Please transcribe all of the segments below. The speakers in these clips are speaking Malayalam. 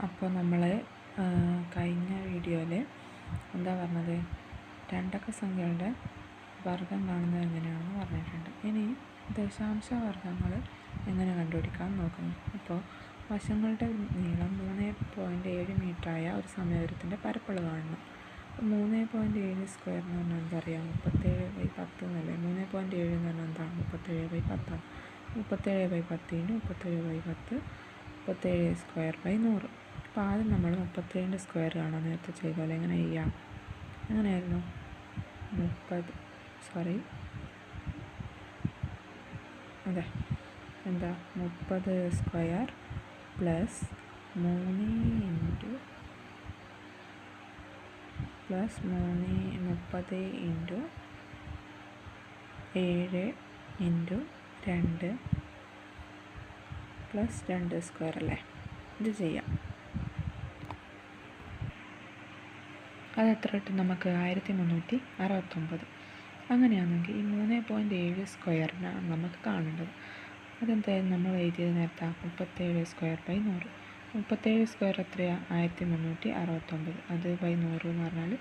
അപ്പോൾ നമ്മൾ കഴിഞ്ഞ വീഡിയോയിൽ എന്താ പറഞ്ഞത്? രണ്ടക്ക സംഖ്യകളുടെ വർഗം കാണുന്നത് എങ്ങനെയാണെന്ന് പറഞ്ഞിട്ടുണ്ട്. ഇനി ദശാംശ വർഗങ്ങൾ എങ്ങനെ കണ്ടുപിടിക്കാൻ നോക്കുന്നു? അപ്പോൾ വശങ്ങളുടെ നീളം മൂന്ന് പോയിന്റ് ഏഴ് മീറ്ററായ ഒരു സമയത്തിന്റെ പരപ്പളവ് കാണണം മൂന്ന് പോയിന്റ് ഏഴ് സ്ക്വയർ എന്ന് പറഞ്ഞാൽ എന്തറിയാം? മുപ്പത്തേഴ് ബൈ പത്ത് എന്നല്ലേ? മൂന്ന് പോയിന്റ് ഏഴ് എന്ന് പറഞ്ഞാൽ എന്താണ്? മുപ്പത്തേഴ് ബൈ പത്താണ്. മുപ്പത്തേഴ് ബൈ പത്തിന് മുപ്പത്തേഴ് ബൈ പത്ത് മുപ്പത്തേഴ് സ്ക്വയർ ബൈ നൂറ്. അപ്പോൾ ആദ്യം നമ്മൾ മുപ്പത്തിരണ്ട് സ്ക്വയർ കാണാം നേരത്തെ ചെയ്ത പോലെ എങ്ങനെ ചെയ്യാം? എങ്ങനെയായിരുന്നു? മുപ്പത് സോറി അതെ. എന്താ? മുപ്പത് സ്ക്വയർ പ്ലസ് മൂന്ന് ഇന്റു പ്ലസ് മൂന്ന് മുപ്പത് ഇന്റു ഏഴ് ഇന്റു രണ്ട് പ്ലസ് രണ്ട് സ്ക്വയർ അല്ലേ? ഇത് ചെയ്യാം. അത് എത്ര കിട്ടും നമുക്ക് ആയിരത്തി മുന്നൂറ്റി അറുപത്തൊമ്പത്. അങ്ങനെയാണെങ്കിൽ ഈ മൂന്ന് പോയിന്റ് ഏഴ് സ്ക്വയറിനാണ് നമുക്ക് കാണേണ്ടത്. അതെന്തായാലും നമ്മൾ എഴുതിയത് നേരത്തെ മുപ്പത്തേഴ് സ്ക്വയർ ബൈ നൂറ്. മുപ്പത്തേഴ് സ്ക്വയർ എത്രയാണ് ആയിരത്തി മുന്നൂറ്റി അറുപത്തൊമ്പത്. അത് ബൈ നൂറ് എന്ന് പറഞ്ഞാൽ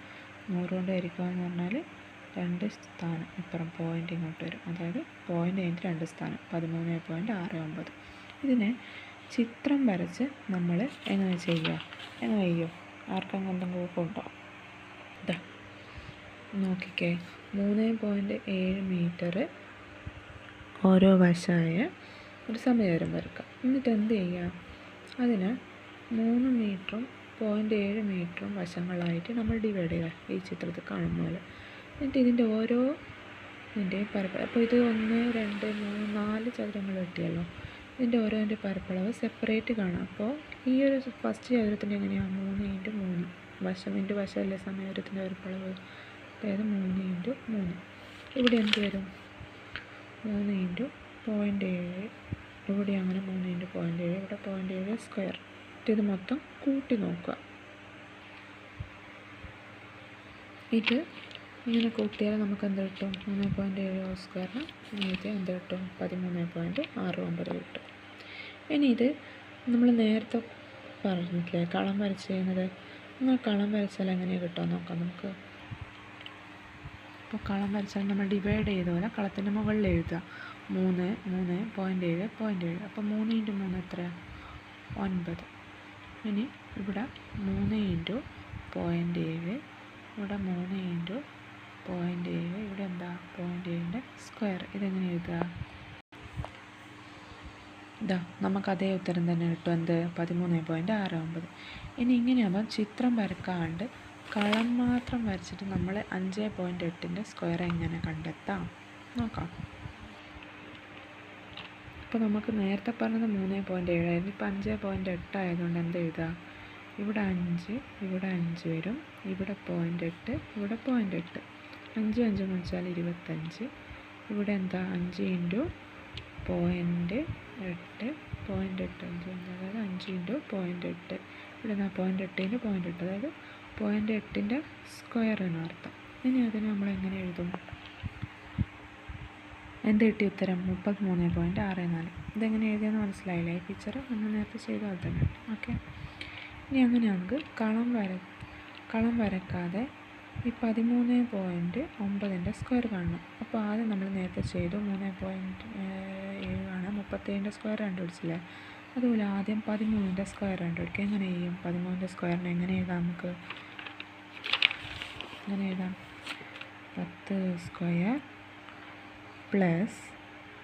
നൂറ് കൊണ്ട് ഹരിക്കുക എന്ന് പറഞ്ഞാൽ രണ്ട് സ്ഥാനം. ഇപ്പുറം പോയിന്റ് ഇങ്ങോട്ട് വരും. അതായത് പോയിന്റ് കഴിഞ്ഞിട്ട് രണ്ട് സ്ഥാനം. പതിമൂന്ന് പോയിന്റ് ആറ് ഒമ്പത്. ഇതിനെ ചിത്രം വരച്ച് നമ്മൾ എങ്ങനെ ചെയ്യുക? എങ്ങനെ ചെയ്യോ? ആർക്കെങ്കിലും എന്തെങ്കിലും ഇതാ നോക്കിക്കേ. മൂന്ന് പോയിന്റ് ഏഴ് മീറ്റർ ഓരോ വശമായ ഒരു സമയം വരക്കാം. എന്നിട്ട് എന്ത് ചെയ്യാം? അതിന് മൂന്ന് മീറ്ററും പോയിന്റ് ഏഴ് മീറ്ററും വശങ്ങളായിട്ട് നമ്മൾ ഡിവൈഡ് ചെയ്യുക ഈ ചിത്രത്തിൽ കാണുന്ന പോലെ. എന്നിട്ട് ഇതിന്റെ ഓരോ ഇതിന്റെയും പരപ്പ് അപ്പോൾ ഇത് ഒന്ന് രണ്ട് മൂന്ന് നാല് ചതുരങ്ങൾ കിട്ടിയല്ലോ ഇതിന്റെ ഓരോന്റെ പരപ്പളവ് സെപ്പറേറ്റ് കാണാം. അപ്പോൾ ഈ ഒരു ഫസ്റ്റ് ചതുരത്തിന്റെ എങ്ങനെയാണ് മൂന്ന് ഇന്റു മൂന്ന്. വശം ഇന്റു വശമല്ലേ സമയത്തിന്റെ പരപ്പളവ്? അതായത് മൂന്ന് ഇന്റു മൂന്ന്. ഇവിടെ എന്ത് വരും? മൂന്ന് ഇന്റു പോയിന്റ് ഏഴ്. ഇവിടെ അങ്ങനെ മൂന്ന് ഇന്റു പോയിന്റ് ഏഴ്. ഇവിടെ പോയിന്റ് ഏഴ് സ്ക്വയർ ഇത് മൊത്തം കൂട്ടി നോക്കുക. ഇത് ഇങ്ങനെ കൂട്ടിയാൽ നമുക്ക് എന്ത് കിട്ടും? മൂന്ന് പോയിന്റ് ഏഴ് സ്ക്വയറിന് ഇങ്ങനത്തെ എന്ത് കിട്ടും? പതിമൂന്ന് പോയിന്റ് ആറ് ഒമ്പത് കിട്ടും. ഇനി ഇത് നമ്മൾ നേരത്തെ പറഞ്ഞിട്ടില്ലേ? കളം വരച്ച് ചെയ്യുന്നത്. നിങ്ങൾ കളം വരച്ചാൽ എങ്ങനെയാണ് കിട്ടുക? നോക്കാം നമുക്ക്. അപ്പോൾ കളം വരച്ചാൽ നമ്മൾ ഡിവൈഡ് ചെയ്ത പോലെ കളത്തിന്റെ മുകളിൽ എഴുതുക. മൂന്ന് മൂന്ന് പോയിന്റ് ഏഴ് പോയിന്റ് ഏഴ്. അപ്പോൾ മൂന്ന് ഇന്റു മൂന്ന് എത്രയാണ് ഒൻപത്. ഇനി ഇവിടെ മൂന്ന് ഇന്റു പോയിന്റ് ഏഴ്. ഇവിടെ മൂന്ന് ഇന്റു പോയിന്റ് ഏഴ്. ഇവിടെ എന്താ? പോയിന്റ് ഏഴിന്റെ സ്ക്വയർ ഇതെങ്ങനെ എഴുതുക? ഇതാ നമുക്ക് അതേ ഉത്തരം തന്നെ കിട്ടും. എന്ത്? പതിമൂന്ന് പോയിന്റ് ആറ് ഒമ്പത് ഇനി ഇങ്ങനെയാകുമ്പോൾ ചിത്രം വരക്കാണ്ട് കളം മാത്രം വരച്ചിട്ട് നമ്മൾ അഞ്ച് പോയിന്റ് എട്ടിന്റെ സ്ക്വയർ എങ്ങനെ കണ്ടെത്താം? നോക്കാം. ഇപ്പോൾ നമുക്ക് നേരത്തെ പറഞ്ഞത് മൂന്ന് പോയിന്റ് ഏഴായിരുന്നു ഇപ്പോൾ അഞ്ച് പോയിന്റ് എട്ടായതുകൊണ്ട് എന്ത് എഴുതുക ഇവിടെ അഞ്ച് ഇവിടെ അഞ്ച് വരും. ഇവിടെ പോയിന്റ് എട്ട് ഇവിടെ പോയിന്റ് എട്ട്. അഞ്ച് അഞ്ച് വെച്ചാൽ ഇരുപത്തഞ്ച്. ഇവിടെ എന്താ? അഞ്ച് ഇന്റു പോയിന്റ് എട്ട് പോയിന്റ് എട്ട് അഞ്ച് അതായത് അഞ്ച് ഇന്റു പോയിന്റ് എട്ട്. ഇവിടെ എന്താ? പോയിന്റ് എട്ട് ഇന്റു പോയിന്റ് എട്ട്. അതായത് പോയിന്റ് എട്ടിന്റെ സ്ക്വയർ എന്ന് അർത്ഥം. ഇനി അതിന് നമ്മൾ എങ്ങനെ എഴുതും? എന്ത് കിട്ടിയ ഉത്തരം? മുപ്പത്തി മൂന്ന് പോയിന്റ് ആറ് നാല്. ഇതെങ്ങനെ എഴുതിയെന്ന് മനസ്സിലായില്ലേ? പിക്ചർ നമ്മൾ നേരത്തെ ചെയ്ത പോലെ തന്നെ. ഓക്കെ ഇനി അങ്ങനെയാണെങ്കിൽ കളം വര കളം വരക്കാതെ ഈ പതിമൂന്ന് പോയിന്റ് ഒമ്പതിന്റെ സ്ക്വയർ കാണണം. അപ്പോൾ ആദ്യം നമ്മൾ നേരത്തെ ചെയ്തു മൂന്ന് പോയിന്റ് ഏഴാണ്. മുപ്പത്തേഴിന്റെ സ്ക്വയർ കണ്ടുപിടിച്ചില്ലേ? അതുപോലെ ആദ്യം പതിമൂന്നിന്റെ സ്ക്വയർ കണ്ടുപിടിക്കുക. എങ്ങനെ ചെയ്യും പതിമൂന്നിന്റെ സ്ക്വയറിന് എങ്ങനെ എഴുതാം നമുക്ക്? എങ്ങനെ എഴുതാം? പത്ത് സ്ക്വയർ പ്ലസ്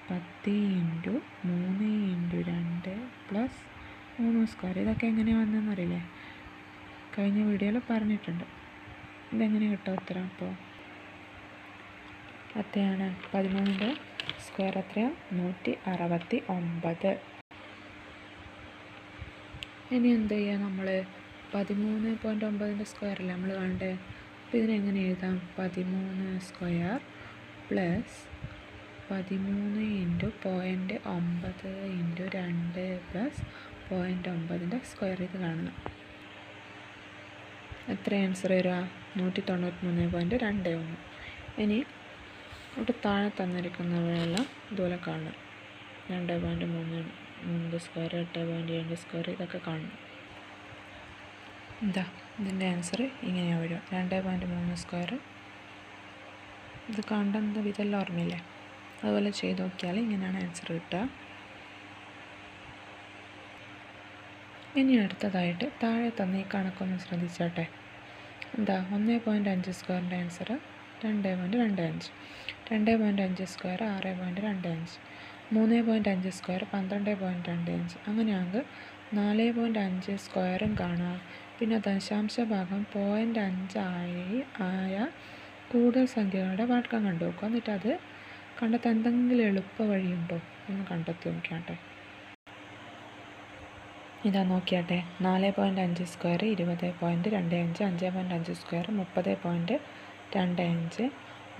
പത്ത് ഇന്റു മൂന്ന് ഇന്റു രണ്ട് പ്ലസ് മൂന്ന് സ്ക്വയർ. ഇതൊക്കെ എങ്ങനെ വന്നതെന്ന് അറിയില്ലേ? കഴിഞ്ഞ വീഡിയോയിൽ പറഞ്ഞിട്ടുണ്ട്. ഇതെങ്ങനെ കിട്ടും ഉത്തരം അപ്പോൾ? എത്രയാണ് പതിമൂന്നിന്റെ സ്ക്വയർ എത്രയാണ്? നൂറ്റി അറുപത്തി ഒമ്പത്. ഇനി എന്ത് ചെയ്യുക നമ്മൾ പതിമൂന്ന് പോയിന്റ് ഒമ്പതിന്റെ സ്ക്വയറല്ലേ നമ്മൾ കാണണ്ടേ? അപ്പോൾ ഇതിനെങ്ങനെ എഴുതാം? പതിമൂന്ന് സ്ക്വയർ പ്ലസ് പതിമൂന്ന് ഇന്റു പോയിന്റ് ഒമ്പത് ഇന്റു രണ്ട് പ്ലസ് പോയിന്റ് ഒമ്പതിന്റെ സ്ക്വയർ ഇത് കാണണം. എത്ര ആൻസർ വരിക? നൂറ്റി തൊണ്ണൂറ്റി മൂന്ന് പോയിന്റ് രണ്ട് ഒന്ന്. ഇനി ഇവിടെ താഴെ തന്നിരിക്കുന്നവയെല്ലാം ഇതുപോലെ കാണണം. രണ്ട് പോയിന്റ് മൂന്ന് മൂന്ന് സ്ക്വയർ എട്ട് പോയിന്റ് രണ്ട് സ്ക്വയർ ഇതൊക്കെ കാണണം. എന്താ ഇതിന്റെ ആൻസർ ഇങ്ങനെയാണ് വരും രണ്ട് പോയിന്റ് മൂന്ന് സ്ക്വയർ ഇത് കണ്ടെന്ത് ഇതെല്ലാം ഓർമ്മയില്ലേ? അതുപോലെ ചെയ്ത് നോക്കിയാൽ ഇങ്ങനെയാണ് ആൻസർ കിട്ടുക. ഇനി അടുത്തതായിട്ട് താഴെ തന്ന ഈ കണക്കൊന്ന് ശ്രദ്ധിച്ചോട്ടെ. എന്താ ഒന്ന് പോയിന്റ് അഞ്ച് സ്ക്വയറിന്റെ ആൻസർ രണ്ട് പോയിന്റ് രണ്ട് അഞ്ച്. രണ്ട് പോയിന്റ് അഞ്ച് സ്ക്വയർ ആറ് പോയിന്റ് രണ്ട് അഞ്ച്. മൂന്ന് പോയിന്റ് അഞ്ച് സ്ക്വയർ പന്ത്രണ്ട് പോയിന്റ് രണ്ട് അഞ്ച് അങ്ങനെയാണെങ്കിൽ നാല് പോയിന്റ് അഞ്ച് സ്ക്വയറും കാണാം. പിന്നെ ദശാംശ ഭാഗം പോയിന്റ് അഞ്ചായി ആയ കൂടുതൽ സംഖ്യകളുടെ വർഗം കണ്ടു നോക്കുക എന്നിട്ട് അത് കണ്ടെത്താൻ എന്തെങ്കിലും എളുപ്പ വഴിയുണ്ടോ എന്ന് കണ്ടെത്തി നോക്കിയാട്ടെ. ഇതാ നോക്കിയാട്ടെ. നാല് പോയിന്റ് അഞ്ച് സ്ക്വയർ ഇരുപത് പോയിന്റ് രണ്ട് അഞ്ച് അഞ്ച് പോയിന്റ് അഞ്ച് സ്ക്വയർ മുപ്പത് പോയിന്റ് രണ്ട് അഞ്ച്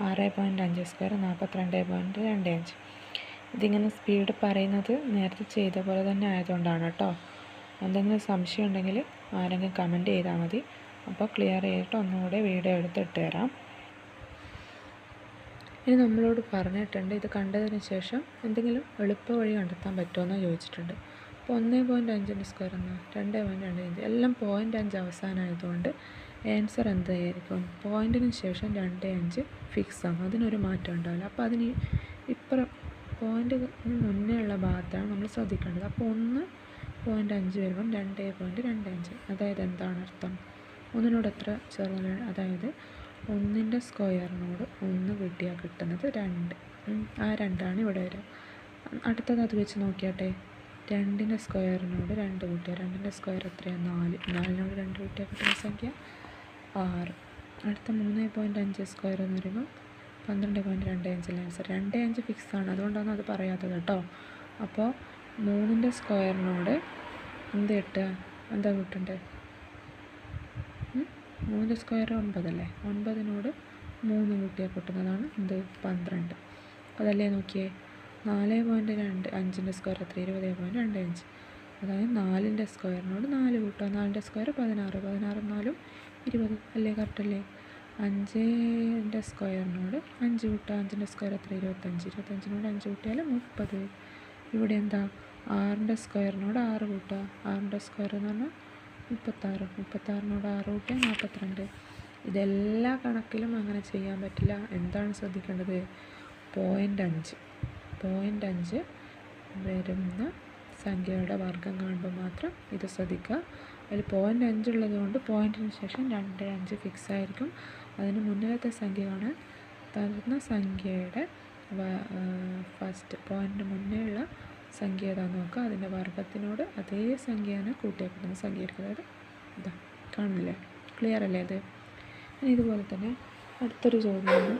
ആറ് പോയിന്റ് അഞ്ച് സ്ക്വയർ നാൽപ്പത്തിരണ്ട് പോയിന്റ് രണ്ട് അഞ്ച് ഇതിങ്ങനെ സ്പീഡ് പറയുന്നത് നേരത്തെ ചെയ്ത പോലെ തന്നെ ആയതുകൊണ്ടാണ് കേട്ടോ. എന്തെങ്കിലും സംശയം ഉണ്ടെങ്കിൽ ആരെങ്കിലും കമന്റ് ചെയ്താൽ മതി. അപ്പോൾ ക്ലിയർ ചെയ്തിട്ട് ഒന്നുകൂടെ വീഡിയോ എടുത്തിട്ട് തരാം ഇനി നമ്മളോട് പറഞ്ഞിട്ടുണ്ട് ഇത് കണ്ടതിന് ശേഷം എന്തെങ്കിലും എളുപ്പ വഴി കണ്ടെത്താൻ പറ്റുമെന്ന് ചോദിച്ചിട്ടുണ്ട്. അപ്പോൾ ഒന്ന് പോയിന്റ് അഞ്ചിന്റെ സ്ക്വയർ എന്ന് രണ്ട് പോയിന്റ് രണ്ട് അഞ്ച് എല്ലാം പോയിന്റ് അഞ്ച് അവസാനമായതുകൊണ്ട് ആൻസർ എന്തായിരിക്കും? പോയിന്റിന് ശേഷം രണ്ട് അഞ്ച് ഫിക്സ് ആണ്. അതിനൊരു മാറ്റം ഉണ്ടാവില്ല. അപ്പോൾ അതിന് ഇപ്പുറം പോയിന്റിന് മുന്നേ ഉള്ള ഭാഗത്താണ് നമ്മൾ ശ്രദ്ധിക്കേണ്ടത്. അപ്പോൾ ഒന്ന് പോയിന്റ് അഞ്ച് വരുമ്പം രണ്ട് പോയിന്റ് രണ്ട് അഞ്ച്. അതായത് എന്താണ് അർത്ഥം? ഒന്നിനോട് എത്ര ചേർന്നാണ് അതായത് ഒന്നിന്റെ സ്ക്വയറിനോട് ഒന്ന് കിട്ടിയാൽ കിട്ടുന്നത് രണ്ട്. ആ രണ്ടാണ് ഇവിടെ വരിക. അടുത്തത് അത് വെച്ച് നോക്കിയാട്ടെ. രണ്ടിന്റെ സ്ക്വയറിനോട് രണ്ട് കൂട്ടിയാൽ രണ്ടിന്റെ സ്ക്വയർ എത്രയാണ്? നാല്. നാലിനോട് രണ്ട് കൂട്ടിയാൽ കിട്ടുന്ന സംഖ്യ ആറ്. അടുത്ത മൂന്ന് പോയിന്റ് അഞ്ച് സ്ക്വയർ എന്ന് പറയുമ്പോൾ പന്ത്രണ്ട് പോയിന്റ് രണ്ട് അഞ്ചിലെ ആൻസർ രണ്ട് അഞ്ച് ഫിക്സ് ആണ്. അതുകൊണ്ടാണ് അത് പറയാത്തത് കേട്ടോ. അപ്പോൾ മൂന്നിന്റെ സ്ക്വയറിനോട് എന്ത് കിട്ടുക? എന്താ കിട്ടണ്ടേ? മൂന്നിന്റെ സ്ക്വയർ ഒൻപതല്ലേ ഒൻപതിനോട് മൂന്ന് കൂട്ടിയാൽ കിട്ടുന്നതാണ് എന്ത്? പന്ത്രണ്ട്. അതല്ലേ നോക്കിയേ? നാല് പോയിന്റ് രണ്ട് അഞ്ചിന്റെ സ്ക്വയർ എത്ര? ഇരുപത് പോയിന്റ് രണ്ട് അഞ്ച്. അതായത് നാലിന്റെ സ്ക്വയറിനോട് നാല് കൂട്ടുക. നാലിന്റെ സ്ക്വയർ പതിനാറ്. പതിനാറ് നാലും ഇരുപത് അല്ലേ? കറക്റ്റല്ലേ അഞ്ചിന്റെ സ്ക്വയറിനോട് അഞ്ച് കൂട്ടുക അഞ്ചിന്റെ സ്ക്വയർ എത്ര? ഇരുപത്തഞ്ച്. ഇരുപത്തഞ്ചിനോട് അഞ്ച് കൂട്ടിയാൽ മുപ്പത്. ഇവിടെ എന്താ? ആറിന്റെ സ്ക്വയറിനോട് ആറ് കൂട്ടുക ആറിന്റെ സ്ക്വയർ എന്ന് പറഞ്ഞാൽ മുപ്പത്താറ്. മുപ്പത്താറിനോട് ആറ് കൂട്ടിയാൽ നാൽപ്പത്തിരണ്ട്. ഇതെല്ലാ കണക്കിലും അങ്ങനെ ചെയ്യാൻ പറ്റില്ല. എന്താണ് ശ്രദ്ധിക്കേണ്ടത്? പോയിന്റ് അഞ്ച്. പോയിന്റ് അഞ്ച് വരുന്ന സംഖ്യയുടെ വർഗം കാണുമ്പോൾ മാത്രം ഇത് ശ്രദ്ധിക്കുക. അതിൽ പോയിന്റ് അഞ്ചുള്ളത് കൊണ്ട് പോയിന്റിന് ശേഷം രണ്ട് അഞ്ച് ഫിക്സ് ആയിരിക്കും. അതിന് മുന്നിലത്തെ സംഖ്യയാണ് തന്ന സംഖ്യയുടെ ഫസ്റ്റ് പോയിന്റിന് മുന്നേ ഉള്ള സംഖ്യ ഏതാണെന്ന് നോക്കുക അതിന്റെ വർഗത്തിനോട് അതേ സംഖ്യയാണ് കൂട്ടിയാൽ സംഖ്യ എടുക്കുന്നത് ഇതാ കാണില്ലേ ക്ലിയർ അല്ലേ ഇത് ഇതുപോലെ തന്നെ അടുത്തൊരു ചോദ്യമാണ്.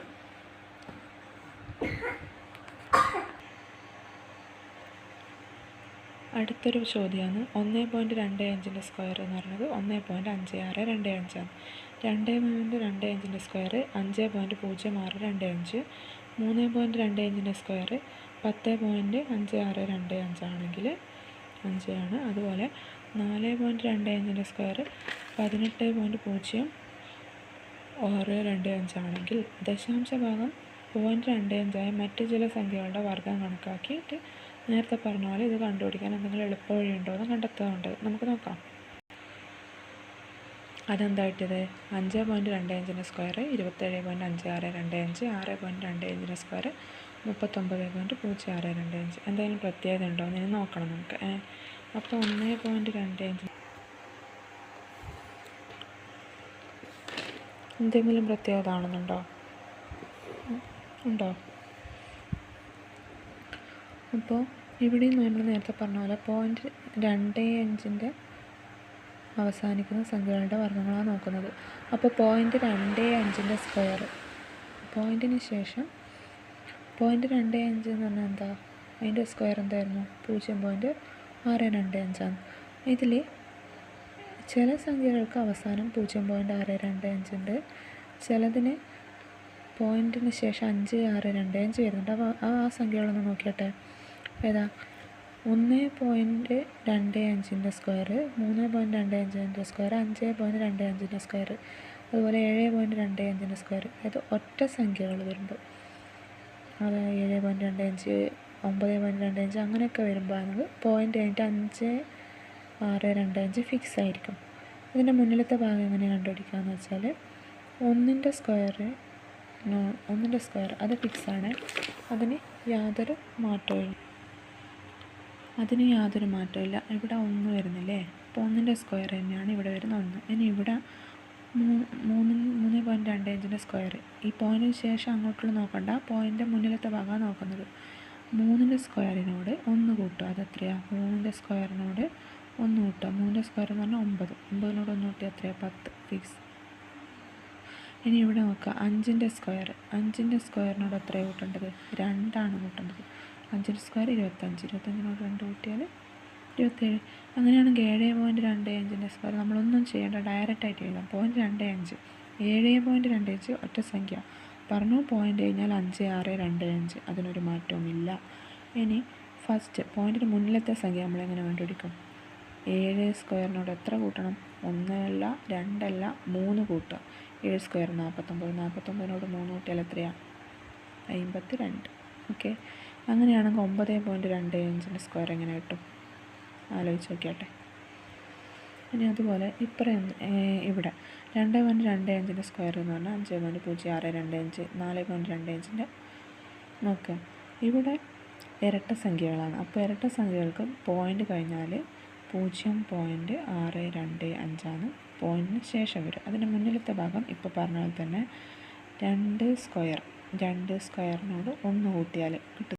അടുത്തൊരു ചോദ്യമാണ്. ഒന്ന് പോയിന്റ് രണ്ട് അഞ്ചിന്റെ സ്ക്വയർ എന്ന് പറയുന്നത് ഒന്ന് പോയിന്റ് അഞ്ച് ആറ് രണ്ട് അഞ്ചാണ്. രണ്ട് പോയിന്റ് രണ്ട് അഞ്ചിന്റെ സ്ക്വയർ അഞ്ച് പോയിന്റ് പൂജ്യം ആറ് രണ്ട് അഞ്ച്. മൂന്ന് പോയിന്റ് രണ്ട് അഞ്ചിന്റെ സ്ക്വയർ പത്ത് പോയിന്റ് അഞ്ച് ആറ് രണ്ട് അഞ്ചാണെങ്കിൽ അഞ്ചാണ് അതുപോലെ നാല് പോയിന്റ് രണ്ട് അഞ്ചിന്റെ സ്ക്വയർ പതിനെട്ട് പോയിന്റ് പൂജ്യം ആറ് രണ്ട് അഞ്ചാണെങ്കിൽ ദശാംശ ഭാഗം പോയിന്റ് രണ്ട് അഞ്ചായ മറ്റ് ചില സംഖ്യകളുടെ വർഗം കണക്കാക്കിയിട്ട് നേരത്തെ പറഞ്ഞ പോലെ ഇത് കണ്ടുപിടിക്കാൻ എന്തെങ്കിലും എളുപ്പ വഴിയുണ്ടോ എന്ന് കണ്ടെത്തുന്നുണ്ട്. നമുക്ക് നോക്കാം. അതെന്തായിട്ടിത്? അഞ്ച് പോയിന്റ് രണ്ട് അഞ്ചിന് സ്ക്വയർ ഇരുപത്തേഴ് പോയിന്റ് അഞ്ച് ആറ് രണ്ട് അഞ്ച് ആറ് പോയിന്റ് രണ്ട് അഞ്ചിന് സ്ക്വയർ മുപ്പത്തൊമ്പത് പോയിന്റ് പൂജ്യം ആറ് രണ്ട് അഞ്ച് എന്തെങ്കിലും പ്രത്യേകത ഉണ്ടോ എന്ന് നോക്കണം നമുക്ക് അപ്പോൾ ഒന്ന് പോയിന്റ് രണ്ട് അഞ്ച് എന്തെങ്കിലും പ്രത്യേകത ആണെന്നുണ്ടോ ഉണ്ടോ? അപ്പോൾ ഇവിടെയും നമ്മൾ നേരത്തെ പറഞ്ഞ പോലെ പോയിന്റ് രണ്ട് അഞ്ചിന്റെ അവസാനിക്കുന്ന സംഖ്യകളുടെ വർഗങ്ങളാണ് നോക്കുന്നത്. അപ്പോൾ പോയിന്റ് രണ്ട് അഞ്ചിന്റെ സ്ക്വയർ പോയിന്റിന് ശേഷം പോയിന്റ് രണ്ട് അഞ്ച് എന്ന് പറഞ്ഞാൽ എന്താ? അതിന്റെ സ്ക്വയർ എന്തായിരുന്നു? പൂജ്യം പോയിന്റ് ആറ് രണ്ട് അഞ്ചാണ്. ഇതിൽ ചില സംഖ്യകൾക്ക് അവസാനം പൂജ്യം പോയിന്റ് ആറ് രണ്ട് അഞ്ചുണ്ട് ചിലതിന് പോയിന്റിന് ശേഷം അഞ്ച് ആറ് രണ്ട് അഞ്ച് വരുന്നുണ്ട്. അപ്പോൾ ആ സംഖ്യകളൊന്ന് നോക്കിയട്ടെ ഏതാ? ഒന്ന് പോയിന്റ് രണ്ട് അഞ്ചിന്റെ സ്ക്വയർ മൂന്ന് പോയിന്റ് രണ്ട് അഞ്ചിന്റെ സ്ക്വയർ അഞ്ച് പോയിന്റ് രണ്ട് അഞ്ചിന്റെ സ്ക്വയർ അതുപോലെ ഏഴ് പോയിന്റ് രണ്ട് അഞ്ചിന്റെ സ്ക്വയർ അതായത് ഒറ്റ സംഖ്യകൾ വരുമ്പോൾ അതായത് ഏഴ് പോയിന്റ് രണ്ട് അഞ്ച് ഒമ്പത് പോയിന്റ് രണ്ട് അഞ്ച് അങ്ങനെയൊക്കെ വരുമ്പോൾ നമുക്ക് പോയിന്റ് കഴിഞ്ഞിട്ട് അഞ്ച് ആറ് രണ്ട് അഞ്ച് ഫിക്സ് ആയിരിക്കും. അതിന്റെ മുന്നിലത്തെ ഭാഗം എങ്ങനെ കണ്ടുപിടിക്കുക എന്ന് വെച്ചാൽ ഒന്നിന്റെ സ്ക്വയർ ഒന്നിന്റെ സ്ക്വയർ അത് ഫിക്സാണ് അതിന് യാതൊരു മാറ്റവും അതിന് യാതൊരു മാറ്റമില്ല ഇവിടെ ഒന്ന് വരുന്നില്ലേ? അപ്പോൾ ഒന്നിന്റെ സ്ക്വയർ തന്നെയാണ് ഇവിടെ വരുന്ന ഒന്ന്. ഇനി ഇവിടെ മൂന്ന് മൂന്ന് പോയിന്റ് രണ്ട് അഞ്ചിന്റെ സ്ക്വയർ. ഈ പോയിന്റിന് ശേഷം അങ്ങോട്ടുള്ള നോക്കണ്ട. പോയിന്റ് മുന്നിലത്തെ ഭാഗമാണ് നോക്കുന്നത്. മൂന്നിന്റെ സ്ക്വയറിനോട് ഒന്ന് കൂട്ടുക. അത് എത്രയാണ് മൂന്നിന്റെ സ്ക്വയറിനോട് ഒന്ന് കൂട്ടുക. മൂന്നിന്റെ സ്ക്വയർ എന്ന് പറഞ്ഞാൽ ഒമ്പത്. ഒമ്പതിനോട് ഒന്ന് കൂട്ടി എത്രയാണ് പത്ത്. ഫിക്സ് ഇനി ഇവിടെ നോക്കുക. അഞ്ചിന്റെ സ്ക്വയർ. അഞ്ചിന്റെ സ്ക്വയറിനോട് എത്രയാണ് കൂട്ടേണ്ടത്? രണ്ടാണ് കൂട്ടേണ്ടത്. അഞ്ചിന്റെ സ്ക്വയർ ഇരുപത്തഞ്ച് ഇരുപത്തഞ്ചിനോട് രണ്ട് കൂട്ടിയാൽ ഇരുപത്തേഴ്. അങ്ങനെയാണെങ്കിൽ ഏഴ് പോയിന്റ് രണ്ട് അഞ്ചിന്റെ സ്ക്വയർ. നമ്മളൊന്നും ചെയ്യേണ്ട ഡയറക്റ്റായിട്ട് എഴുതാം പോയിന്റ് രണ്ട് അഞ്ച്. ഏഴ് പോയിന്റ് രണ്ട് അഞ്ച് ഒറ്റ സംഖ്യ. പറഞ്ഞു പോയിന്റ് കഴിഞ്ഞാൽ അഞ്ച് ആറ് രണ്ട് അഞ്ച്. അതിനൊരു മാറ്റവുമില്ല. ഇനി ഫസ്റ്റ് പോയിന്റിന് മുന്നിലത്തെ സംഖ്യ നമ്മളെങ്ങനെ കണ്ടുപിടിക്കും? ഏഴ് സ്ക്വയറിനോട് എത്ര കൂട്ടണം? ഒന്നല്ല രണ്ടല്ല മൂന്ന് കൂട്ടുക. ഏഴ് സ്ക്വയർ നാൽപ്പത്തൊമ്പത്. നാൽപ്പത്തൊമ്പതിനോട് മൂന്ന് കൂട്ടിയാൽ എത്രയാണ് അമ്പത്തി രണ്ട് ഓക്കെ അങ്ങനെയാണെങ്കിൽ ഒമ്പത് പോയിന്റ് രണ്ട് അഞ്ചിന്റെ സ്ക്വയർ എങ്ങനെ കിട്ടും? ആലോചിച്ച് നോക്കിയാട്ടെ. ഇനി അതുപോലെ ഇപ്പുറം ഇവിടെ രണ്ട് പോയിന്റ് രണ്ട് അഞ്ചിന്റെ സ്ക്വയർ എന്ന് പറഞ്ഞാൽ അഞ്ച് പോയിന്റ് പൂജ്യം ആറ് രണ്ട് അഞ്ച് നാല് പോയിന്റ് രണ്ട് അഞ്ചിന്റെ നോക്കുക ഇവിടെ ഇരട്ട സംഖ്യകളാണ്. അപ്പോൾ ഇരട്ട സംഖ്യകൾക്ക് പോയിന്റ് കഴിഞ്ഞാൽ പൂജ്യം പോയിന്റ് ആറ് രണ്ട് അഞ്ചാണ് പോയിന്റിന് ശേഷം വരും അതിന് മുന്നിലത്തെ ഭാഗം ഇപ്പോൾ പറഞ്ഞ പോലെ തന്നെ രണ്ട് സ്ക്വയർ രണ്ട് സ്ക്വയറിനോട് ഒന്ന് കൂട്ടിയാൽ കിട്ടും.